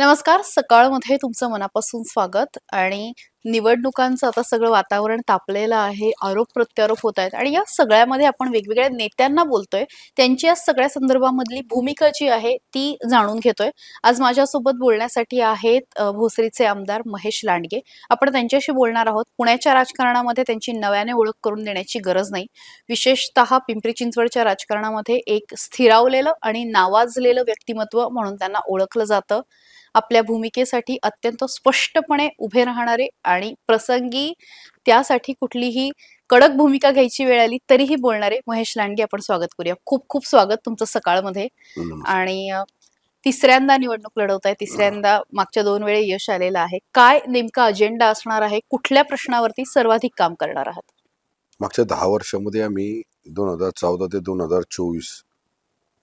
नमस्कार सकाळमध्ये तुमचं मनापासून स्वागत आणि निवडणुकांचं आता सगळं वातावरण तापलेलं आहे आरोप प्रत्यारोप होत आहेत आणि या सगळ्यामध्ये आपण वेगवेगळ्या नेत्यांना बोलतोय. त्यांची या सगळ्या संदर्भामधली भूमिका जी आहे ती जाणून घेतोय. आज माझ्यासोबत बोलण्यासाठी आहेत भोसरीचे आमदार महेश लांडगे. आपण त्यांच्याशी बोलणार आहोत. पुण्याच्या राजकारणामध्ये त्यांची नव्याने ओळख करून देण्याची गरज नाही. विशेषतः पिंपरी चिंचवडच्या राजकारणामध्ये एक स्थिरावलेलं आणि नावाजलेलं व्यक्तिमत्व म्हणून त्यांना ओळखलं जातं. आपल्या भूमिकेसाठी अत्यंत स्पष्टपणे उभे राहणारे आणि प्रसंगी त्यासाठी कुठलीही कडक भूमिका घ्यायची वेळ आली तरीही बोलणारे महेश लांडगे आपण स्वागत करूया. खूप खूप स्वागत तुमचं सकाळमध्ये. आणि तिसऱ्यांदा निवडणूक लढवत आहे. तिसऱ्यांदा मागच्या दोन वेळे यश आलेलं आहे. काय नेमका अजेंडा असणार आहे? कुठल्या प्रश्नावरती सर्वाधिक काम करणार आहात? मागच्या दहा वर्षामध्ये आम्ही दोन हजार चौदा ते दोन हजार चोवीस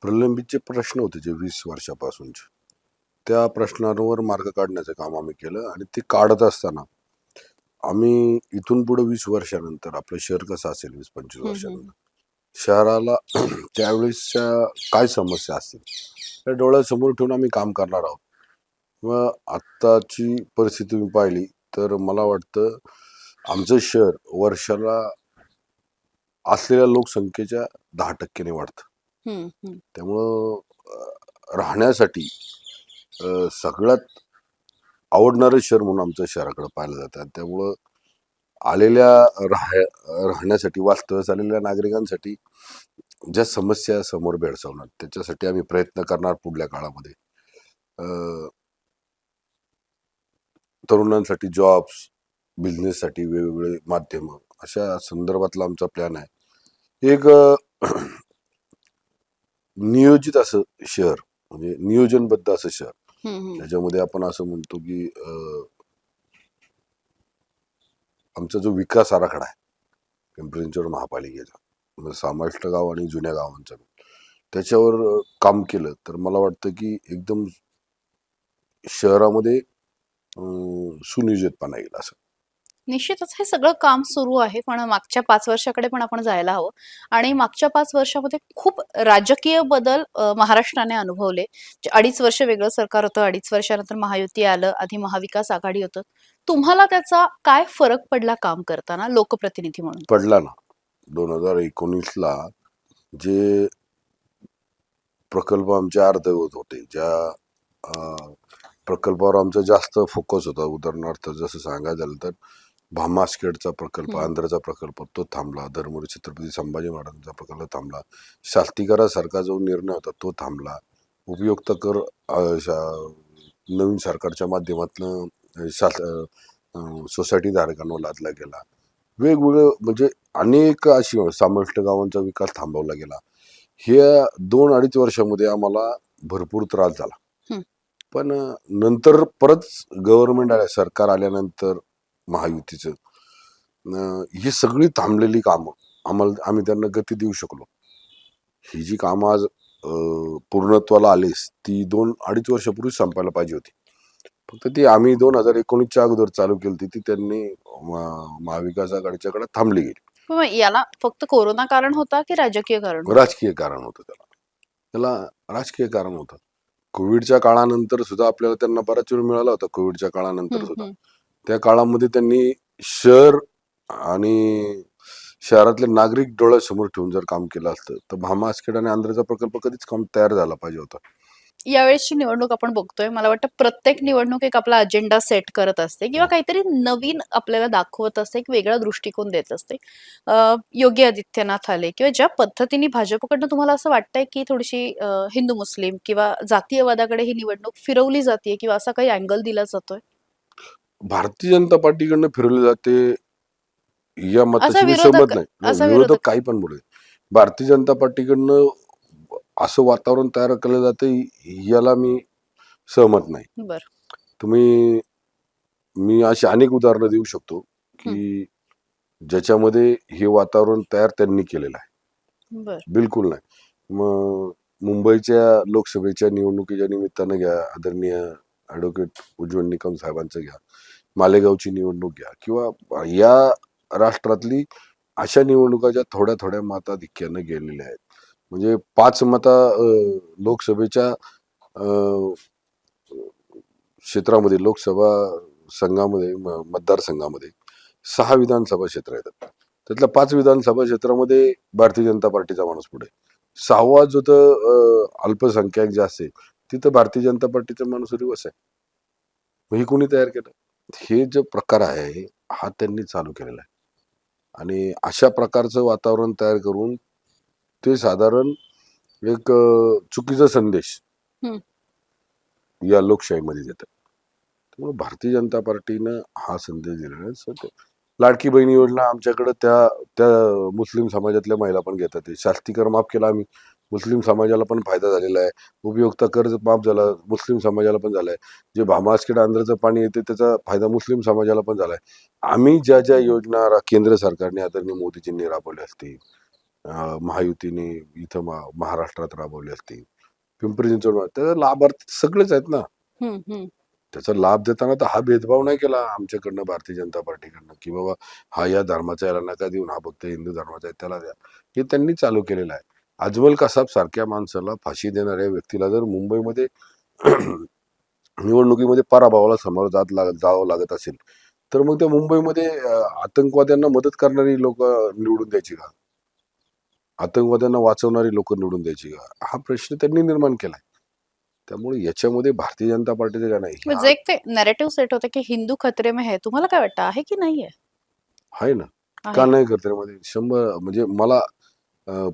प्रलंबित जे प्रश्न होते जे वीस वर्षापासूनचे. त्या प्रश्नांवर मार्ग काढण्याचं काम आम्ही केलं आणि ते काढत असताना आम्ही इथून पुढे वीस वर्षानंतर आपलं शहर कसं असेल वीस पंचवीस वर्षानंतर? शहराला त्यावेळेसच्या काय समस्या असतील? त्या डोळ्यासमोर ठेवून आम्ही काम करणार आहोत. व आत्ताची परिस्थिती तुम्ही पाहिली तर मला वाटतं आमचं शहर वर्षाला असलेल्या लोकसंख्येच्या दहा टक्क्याने वाढतं. त्यामुळं राहण्यासाठी सगळ्यात आवडणारं शहर म्हणून आमच्या शहराकडे पाहिलं जातं. आणि त्यामुळं आलेल्या राह राहण्यासाठी वास्तव्यास आलेल्या नागरिकांसाठी ज्या समस्या समोर भेडसावणार त्याच्यासाठी आम्ही प्रयत्न करणार पुढल्या काळामध्ये. तरुणांसाठी जॉब्स बिझनेससाठी वेगवेगळे माध्यम अशा संदर्भातला आमचा प्लॅन आहे. एक नियोजित असं शहर म्हणजे नियोजनबद्ध असं शहर. त्याच्यामध्ये आपण असं म्हणतो की आमचा जो विकास आराखडा आहे पिंपरी चिंचवड महापालिकेचा म्हणजे सामाष्ट गाव आणि जुन्या गावांचा. त्याच्यावर काम केलं तर मला वाटतं की एकदम शहरामध्ये सुनियोजितपणा येईल असं. निश्चितच हे सगळं काम सुरू आहे पण मागच्या पाच वर्षाकडे पण आपण जायला हवं. आणि मागच्या पाच वर्षामध्ये खूप राजकीय बदल महाराष्ट्राने अनुभवले. जे अडीच वर्ष वेगळं सरकार होतं अडीच वर्षानंतर महायुती आलं आधी महाविकास आघाडी होतं. तुम्हाला त्याचा काय फरक पडला काम करताना लोकप्रतिनिधी म्हणून? पडला ना. दोन हजार एकोणीसला जे प्रकल्प आमचे अर्धवत होते ज्या प्रकल्पावर आमचा जास्त फोकस होता उदाहरणार्थ जसं सांगायचं झालं तर भामास्केडचा प्रकल्प. आंध्रचा प्रकल्प तो थांबला. धर्मपुरी छत्रपती संभाजी महाराजांचा प्रकल्प थांबला. शास्तीकरासारखा जो निर्णय होता तो थांबला. उपयुक्त कर नवीन सरकारच्या माध्यमातून शास सोसायटी धारकांवर लादला गेला. वेगवेगळं म्हणजे अनेक अशी समाविष्ट गावांचा विकास थांबवला गेला. हे दोन अडीच वर्षामध्ये आम्हाला भरपूर त्रास झाला. पण नंतर परत गव्हर्नमेंट आल्या सरकार आल्यानंतर महायुतीचं. ही सगळी थांबलेली कामं आम्हाला आम्ही त्यांना गती देऊ शकलो. ही जी कामं आज पूर्णत्वाला आलीस ती दोन अडीच वर्षापूर्वी संपायला पाहिजे होती. फक्त ती आम्ही दोन हजार एकोणीसच्या अगोदर चालू केली होती ती त्यांनी महाविकास आघाडीच्या कडे थांबली गेली. याला फक्त कोरोना कारण होता की राजकीय कारण? राजकीय कारण होतं त्याला. त्याला राजकीय कारण होतं. कोविडच्या काळानंतर सुद्धा आपल्याला त्यांना बराच वेळ मिळाला होता कोविडच्या काळानंतर सुद्धा. त्या काळामध्ये त्यांनी शहर आणि शहरातले नागरिक डोळ्यासमोर ठेवून जर काम केलं असतं तर भामा आसखेड आणि आंध्रचा प्रकल्प कधीच काम तयार झाला पाहिजे होता. यावेळेसची निवडणूक आपण बघतोय. मला वाटतं प्रत्येक निवडणूक एक आपला अजेंडा सेट करत असते किंवा काहीतरी नवीन आपल्याला दाखवत असते एक वेगळा दृष्टिकोन देत असते. योगी आदित्यनाथ आले किंवा ज्या पद्धतीने भाजपकडनं तुम्हाला असं वाटतंय की थोडीशी हिंदू मुस्लिम किंवा जातीयवादाकडे ही निवडणूक फिरवली जाते किंवा असा काही अँगल दिला जातोय? भारतीय जनता पार्टीकडनं फिरवले जाते या मताशी मी विरोधक- सहमत नाही. असा नाही, विरोधक- विरोधक काही पण बोलले. भारतीय जनता पार्टीकडनं असं वातावरण तयार केलं जाते याला मी सहमत नाही. बर. तुम्ही मी अशी अनेक उदाहरणं देऊ शकतो की ज्याच्यामध्ये हे वातावरण तयार त्यांनी केलेलं आहे. बर. बिलकुल नाही. मग मुंबईच्या लोकसभेच्या निवडणुकीच्या निमित्तानं घ्या आदरणीय ॲडव्होकेट उज्ज्वल निकम साहेबांचं घ्या. मालेगावची निवडणूक घ्या किंवा या राष्ट्रातली अशा निवडणुका ज्या थोड्या थोड्या मताधिक्यानं गेलेल्या आहेत. म्हणजे पाच मता लोकसभेच्या क्षेत्रामध्ये लोकसभा संघामध्ये मतदारसंघामध्ये सहा विधानसभा क्षेत्र येतात. त्यातल्या पाच विधानसभा क्षेत्रामध्ये भारतीय जनता पार्टीचा माणूस पुढे. सहावा जो तर अल्पसंख्याक जे असेल तिथं भारतीय जनता पार्टीचा माणूस रिवर्स आहे. मग हे कोणी तयार केलं? हे जो प्रकार आहे हा त्यांनी चालू केलेला आहे. आणि अशा प्रकारचं वातावरण तयार करून ते साधारण एक चुकीचा संदेश. या लोकशाहीमध्ये देतात. त्यामुळे भारतीय जनता पार्टीनं हा संदेश दिलेला आहे. लाडकी बहीण योजना आमच्याकडे त्या त्या मुस्लिम समाजातल्या महिला पण घेतात. ते शास्ती कर माफ केला आम्ही. मुस्लिम समाजाला पण फायदा झालेला आहे. उपयुक्ता कर्ज माफ झाला मुस्लिम समाजाला पण झालाय. जे भामासखेड आंध्रचं पाणी येते त्याचा फायदा मुस्लिम समाजाला पण झालाय. आम्ही ज्या ज्या योजना केंद्र सरकारने आदरणीय मोदीजींनी राबवल्या असतील महायुतीने इथं मा- महाराष्ट्रात राबवले असतील पिंपरी चिंचवड त्याचा लाभार्थी सगळेच आहेत ना. त्याचा लाभ देताना तर हा भेदभाव नाही केला आमच्याकडनं भारतीय जनता पार्टीकडनं की बाबा हा या धर्माचा याला नका देऊन हा फक्त हिंदू धर्माचा आहे त्याला द्या. हे त्यांनी चालू केलेलं आहे. अजमल कसाब सारख्या माणसाला फाशी देणाऱ्या व्यक्तीला जर मुंबईमध्ये निवडणुकीमध्ये पराभवाला समोर जात लाग जावं लागत असेल तर मग त्या मुंबईमध्ये आतंकवाद्यांना मदत करणारी लोक निवडून द्यायची का? आतंकवाद्यांना वाचवणारी लोक निवडून द्यायची का? हा प्रश्न त्यांनी निर्माण केलाय. त्यामुळे याच्यामध्ये भारतीय जनता पार्टीचं काय नाही? म्हणजे एक ते नॅरेटिव्ह सेट होतं की हिंदू खतरे में है. तुम्हाला काय वाटतं? आहे की नाहीये? आहे ना. का नाही करते मध्ये? शंभर म्हणजे मला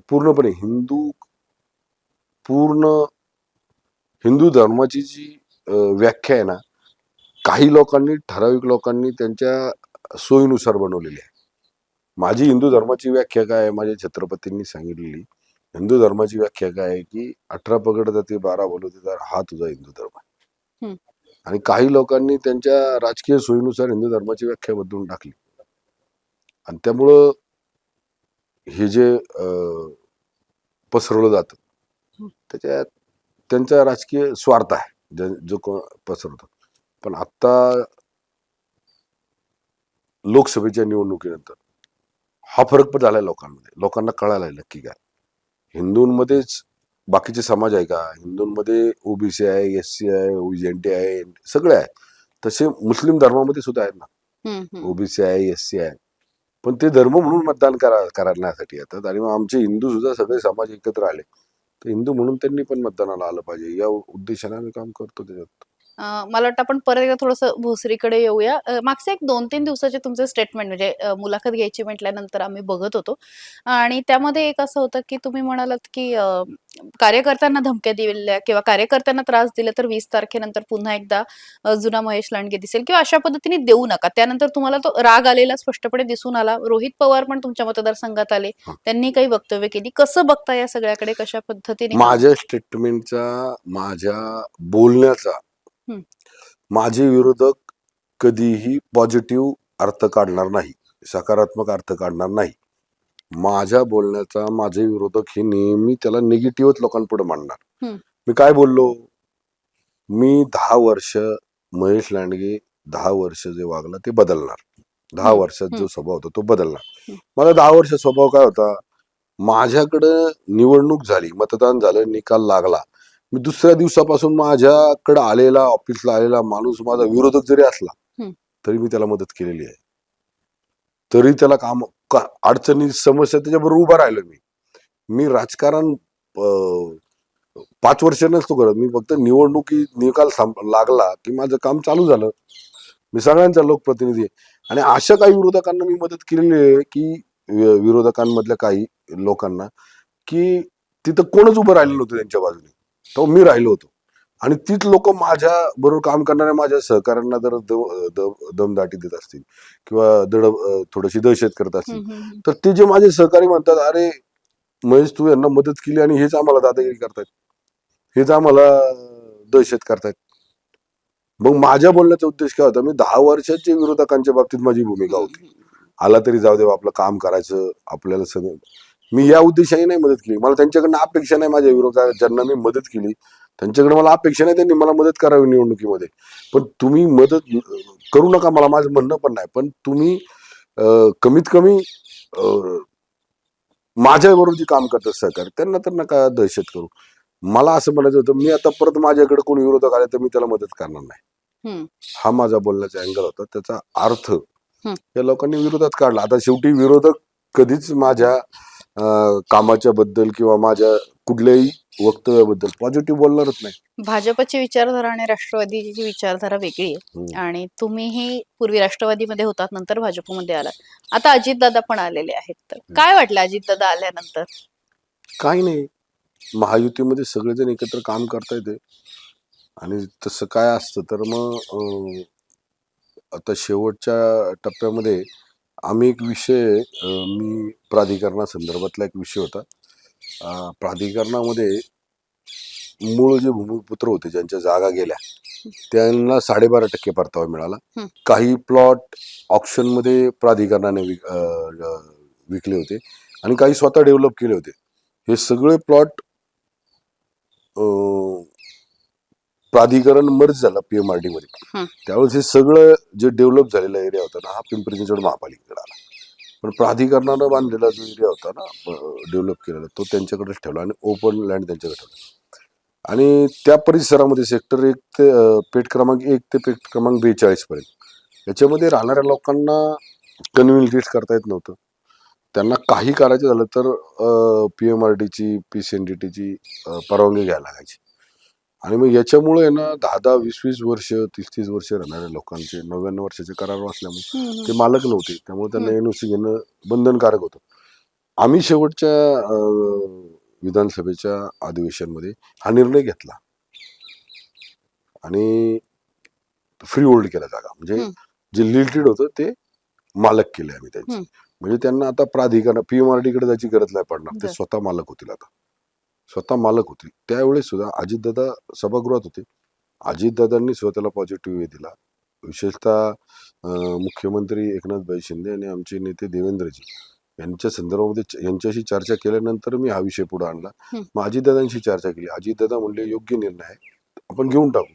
पूर्णपणे हिंदू पूर्ण हिंदू धर्माची जी व्याख्या आहे ना काही लोकांनी ठराविक लोकांनी त्यांच्या सोयीनुसार बनवलेली आहे. माझी हिंदू धर्माची व्याख्या काय आहे माझ्या छत्रपतींनी सांगितलेली. हिंदू धर्माची व्याख्या काय आहे की अठरा पगड जाते बारा बोलवते तर हा तुझा हिंदू धर्म आहे. आणि काही लोकांनी त्यांच्या राजकीय सोयीनुसार हिंदू धर्माची व्याख्या बदलून टाकली. आणि त्यामुळं हे जे पसरवलं जातं. त्याच्यात त्यांचा राजकीय स्वार्थ आहे ज- कोण पसरवतो. पण आता लोकसभेच्या निवडणुकीनंतर हा फरक पण झालाय लोकांमध्ये. लोकांना कळायला नक्की काय? हिंदूंमध्येच बाकीचे समाज आहे का? हिंदूंमध्ये ओबीसी आहे एस सी आहे एन टी आहे सगळे आहे तसे मुस्लिम धर्मामध्ये सुद्धा आहेत ना. ओबीसी आहे एस सी आहे. पण ते धर्म म्हणून मतदान करा करण्यासाठी येतात. आणि मग आमचे हिंदू सुद्धा सगळे समाज एकत्र आले. तर हिंदू म्हणून त्यांनी पण मतदानाला आलं पाहिजे. या उद्देशाने आम्ही काम करतो त्याच्यात. मला वाटतं आपण परत एकदा थोडंसं भोसरीकडे येऊया. मागचे एक दोन तीन दिवसाचे तुमचे स्टेटमेंट म्हणजे मुलाखत घ्यायची म्हटल्यानंतर आम्ही बघत होतो. आणि त्यामध्ये एक असं होतं की तुम्ही म्हणालात की कार्यकर्त्यांना धमक्या दिल्या किंवा कार्यकर्त्यांना त्रास दिला तर वीस तारखेनंतर पुन्हा एकदा जुना महेश लांडगे दिसेल किंवा अशा पद्धतीने देऊ नका. त्यानंतर तुम्हाला तो राग आलेला स्पष्टपणे दिसून आला. रोहित पवार पण तुमच्या मतदारसंघात आले. त्यांनी काही वक्तव्य केली. कसं बघता या सगळ्याकडे? कशा पद्धतीने? माझ्या स्टेटमेंटचा माझ्या बोलण्याचा हं. माझे विरोधक कधीही पॉझिटिव्ह अर्थ काढणार नाही सकारात्मक अर्थ काढणार नाही माझ्या बोलण्याचा माझे विरोधक हे नेहमी त्याला निगेटिव्हच लोकांपुढे मांडणार हं. मी काय बोललो मी दहा वर्ष महेश लांडगे दहा वर्ष जे वागला ते बदलणार दहा हं. वर्षात जो. स्वभाव होता तो बदलणार हं. माझा दहा वर्ष स्वभाव काय होता माझ्याकडं निवडणूक झाली मतदान झालं निकाल लागला मी दुसऱ्या दिवसापासून माझ्याकडे आलेला ऑफिसला आलेला माणूस माझा विरोधक जरी असला. तरी मी त्याला मदत केलेली आहे. तरी त्याला काम का- अडचणी समस्या त्याच्याबरोबर उभा राहिलो मी. मी राजकारण पाच वर्ष नसतो करत. मी फक्त निवडणुकी निकाल लागला की माझं काम चालू झालं. मी सगळ्यांचा लोकप्रतिनिधी आहे. आणि अशा काही विरोधकांना मी मदत केलेली आहे की विरोधकांमधल्या काही लोकांना की तिथं कोणच उभं राहिलं नव्हतं त्यांच्या बाजूने. तो मी राहिलो होतो. आणि तीच लोक माझ्या बरोबर काम करणाऱ्या माझ्या सहकाऱ्यांना जर दमदाटी देत असतील किंवा दड थोडीशी दहशत करत असतील. तर ते जे माझे सहकारी म्हणतात अरे महेश तू यांना मदत केली आणि हेच आम्हाला दादागिरी करतायत. हेच आम्हाला दहशत करतायत. मग माझ्या बोलण्याचा उद्देश काय होता मी दहा वर्षाच्या विरोधकांच्या बाबतीत माझी भूमिका होती. आला तरी जाऊ दे आपलं काम करायचं आपल्याला सगळं मी या उद्देशाने नाही मदत केली. मला त्यांच्याकडनं अपेक्षा नाही माझ्या विरोधात ज्यांना मी मदत केली. त्यांच्याकडे मला अपेक्षा नाही त्यांनी मला मदत करावी निवडणुकीमध्ये. पण तुम्ही मदत करू नका मला माझं म्हणणं पण नाही. पण तुम्ही कमीत कमी माझ्याबरोबर जे काम करतात सहकार त्यांना तर नका दहशत करू. मला असं म्हणायचं होतं मी आता परत माझ्याकडे कोणी विरोधक आले तर मी त्याला मदत करणार नाही. हा माझा बोलण्याचा अँगल होता. त्याचा अर्थ. या लोकांनी विरोधात काढला. आता शेवटी विरोधक कधीच माझ्या कामाच्या बद्दल किंवा माझ्या कुठल्याही वक्तव्याबद्दल पॉझिटिव्ह बोलणारच नाही. भाजपची विचारधारा आणि राष्ट्रवादीची विचारधारा वेगळी आहे. हम्म. आणि तुम्हीही पूर्वी राष्ट्रवादीमध्ये होतात नंतर भाजपमध्ये आलात. आता अजितदादा पण आलेले आहेत. तर काय वाटलं अजितदादा आल्यानंतर? काही नाही. महायुतीमध्ये सगळेजण एकत्र काम करता येते आणि तसं काय असतं तर मग अं, आता शेवटच्या टप्प्यामध्ये आम्ही एक विषय मी प्राधिकरणासंदर्भातला एक विषय होता. प्राधिकरणामध्ये मूळ जे भूमिपुत्र होते ज्यांच्या जागा गेल्या त्यांना साडेबारा टक्के परतावा मिळाला. काही प्लॉट ऑप्शनमध्ये प्राधिकरणाने विक- विकले होते आणि काही स्वतः डेव्हलप केले होते. हे सगळे प्लॉट प्राधिकरण मर्ज झालं पीएमआरडी मध्ये. त्यावेळेस हे सगळं जे डेव्हलप झालेला एरिया होता ना हा पिंपरी चिंचवड महापालिकेकडे आला. पण प्राधिकरणानं बांधलेला जो एरिया होता ना डेव्हलप केलेला तो त्यांच्याकडेच ठेवला आणि ओपन लँड त्यांच्याकडे ठेवला. आणि त्या परिसरामध्ये सेक्टर एक ते पेठ क्रमांक एक ते पेठ क्रमांक बेचाळीस पर्यंत. याच्यामध्ये राहणाऱ्या लोकांना कन्व्हिनियन्स करता येत नव्हतं. त्यांना काही करायचं झालं तर पी एम आर डीची पी सी एन डी टीची परवानगी घ्यायला लागायची. आणि मग याच्यामुळे ना दहा दहा वीस वीस वर्ष तीस तीस वर्ष राहणाऱ्या लोकांचे नव्याण्णव वर्षाचे करार असल्यामुळे ते मालक नव्हते. त्यामुळे त्यांना एनओसी घेणं बंधनकारक होतं. आम्ही शेवटच्या विधानसभेच्या अधिवेशनमध्ये हा निर्णय घेतला. आणि फ्री होल्ड केला जागा. म्हणजे. जे लिमिटेड होतं ते मालक केले आम्ही त्यांचे. म्हणजे त्यांना आता प्राधिकरण पीएमआरडी कडे जायची गरज नाही पडणार. ते. स्वतः मालक होतील आता. स्वतः मालक होतील त्यावेळेस सुद्धा अजितदादा सभागृहात होते. अजितदादांनी स्वतःला पॉझिटिव्ह वे दिला. विशेषतः मुख्यमंत्री एकनाथभाई शिंदे आणि आमचे नेते देवेंद्रजी यांच्या संदर्भामध्ये यांच्याशी चर्चा केल्यानंतर मी हा विषय पुढे आणला. मग अजितदादांशी चर्चा केली. अजितदादा म्हणले योग्य निर्णय आहे. आपण घेऊन टाकू.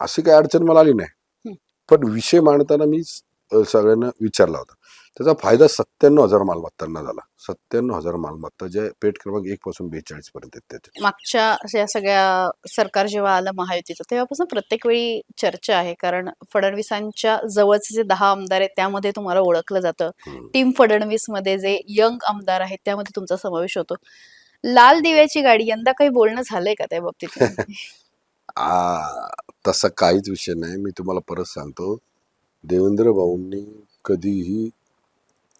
अशी काही अडचण मला आली नाही. पण विषय मांडताना मी सगळ्यांना विचारला होता. त्याचा फायदा सत्त्याण्णव हजार मालमत्तांना झाला. सत्त्याण्णव हजार मालमत्ता जे पेठ क्रमांक एक पासून बेचाळीस पर्यंत त्याच्या मागच्या या सगळ्या सरकार जेव्हा आलं महायुतीचं तेव्हापासून प्रत्येक वेळी चर्चा आहे. कारण फडणवीसांच्या जवळचे जे दहा आमदार आहेत त्यामध्ये तुम्हाला ओळखलं जातं. टीम फडणवीसमध्ये जे यंग आमदार आहेत त्यामध्ये तुमचा समावेश होतो. लाल दिव्याची गाडी यंदा काही बोलणं झालंय का त्या बाबतीत? तसा काहीच विषय नाही. मी तुम्हाला परत सांगतो. देवेंद्र भाऊंनी कधीही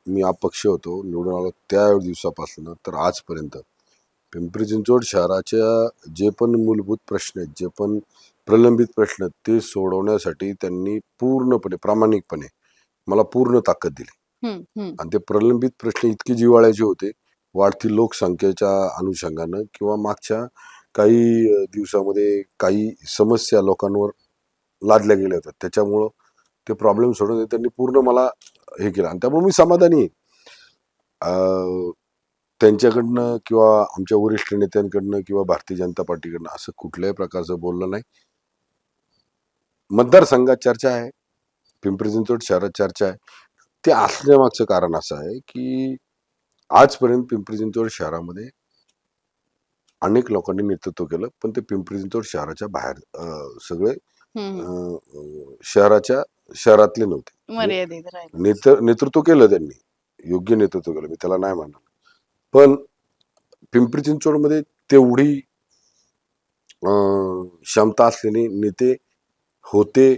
मी अपक्ष होतो निवडून आलो त्या दिवसापासून तर आजपर्यंत. पिंपरी चिंचवड शहराच्या जे पण मूलभूत प्रश्न आहेत जे पण प्रलंबित प्रश्न आहेत ते सोडवण्यासाठी त्यांनी पूर्णपणे प्रामाणिकपणे मला पूर्ण ताकद दिली. आणि ते प्रलंबित प्रश्न इतके जिव्हाळ्याचे होते वाढती लोकसंख्येच्या अनुषंगानं किंवा मागच्या काही दिवसामध्ये काही समस्या लोकांवर लादल्या गेल्या होत्या. त्याच्यामुळं ते प्रॉब्लेम सोडवले त्यांनी पूर्ण मला हे केलं. आणि त्यामुळे मी समाधानी आहे. त्यांच्याकडनं किंवा आमच्या वरिष्ठ नेत्यांकडनं किंवा भारतीय जनता पार्टीकडनं असं कुठल्याही प्रकारचं बोललं नाही. मतदारसंघात चर्चा आहे. पिंपरी चिंचवड शहरात चर्चा आहे. ते असण्यामागचं कारण असं आहे की आजपर्यंत पिंपरी चिंचवड शहरामध्ये अनेक लोकांनी नेतृत्व केलं. पण ते पिंपरी चिंचवड शहराच्या बाहेर सगळे अं, अं, शहराच्या शहरातले नव्हते. मर्यादित राहील नेत नेतृत्व केलं त्यांनी. योग्य नेतृत्व केलं. मी त्याला नाही म्हणणार पण पिंपरी चिंचवडमध्ये तेवढी अं, क्षमता असलेले नेते होते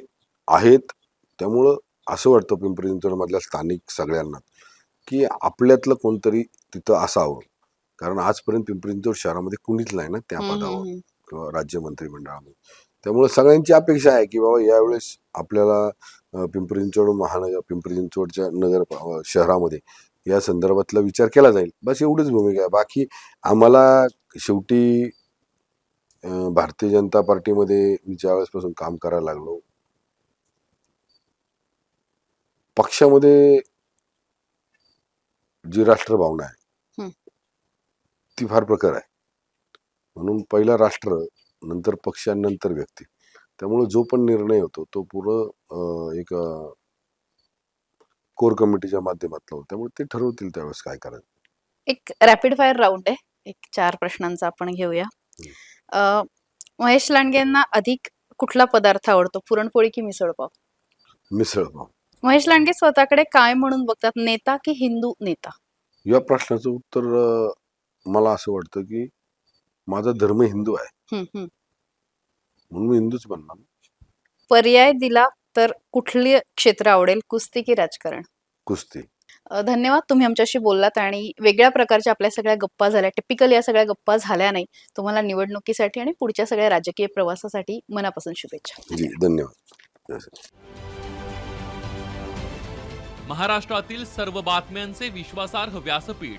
आहेत. त्यामुळं असं वाटतं पिंपरी चिंचवडमधल्या स्थानिक सगळ्यांना की आपल्यातलं कोणतरी तिथं असावं. कारण आजपर्यंत पिंपरी चिंचवड शहरामध्ये कुणीच नाही ना त्या हम्म, पदावर हम्म. किंवा राज्य मंत्रिमंडळामध्ये. त्यामुळे सगळ्यांची अपेक्षा आहे की बाबा यावेळेस आपल्याला पिंपरी चिंचवड महानगर पिंपरी चिंचवडच्या नगर शहरामध्ये या संदर्भातला विचार केला जाईल. बस एवढीच भूमिका आहे. बाकी आम्हाला शेवटी भारतीय जनता पार्टीमध्ये मी ज्यावेळेसपासून काम करायला लागलो पक्षामध्ये जी राष्ट्रभावना आहे. ती फार प्रखर आहे. म्हणून पहिला राष्ट्र नंतर पक्ष आणि नंतर व्यक्ती. त्यामुळे जो पण निर्णय होतो तो पूर्ण एक कोर कमिटीच्या माध्यमातला होता. त्यामुळे ते ठरवतील त्यावेळेस काय करायचं. एक रॅपिड फायर राऊंड आहे. एक चार प्रश्नांचा आपण घेऊया. महेश लांडगे यांना अधिक कुठला पदार्थ आवडतो? पुरणपोळी की मिसळपाव मिसळपाव महेश लांडगे स्वतःकडे काय म्हणून बघतात? नेता की हिंदू नेता? या प्रश्नाचं उत्तर मला असं वाटतं की माझा धर्म हिंदू आहे. म्हणून मी हिंदूच बनणार पर्याय दिला तर कुठले क्षेत्र आवडेल? कुस्ती की राजकारण? कुस्ती. अ, धन्यवाद तुम्ही आमच्याशी बोललात आणि वेगळ्या प्रकारच्या आपल्या सगळ्या गप्पा झाल्या. टिपिकल या सगळ्या गप्पा झाल्या नाही. तुम्हाला निवडणुकीसाठी आणि पुढच्या सगळ्या राजकीय प्रवासासाठी मनापासून शुभेच्छा. जी धन्यवाद. महाराष्ट्रातील सर्व बातम्यांचे विश्वासार्ह व्यासपीठ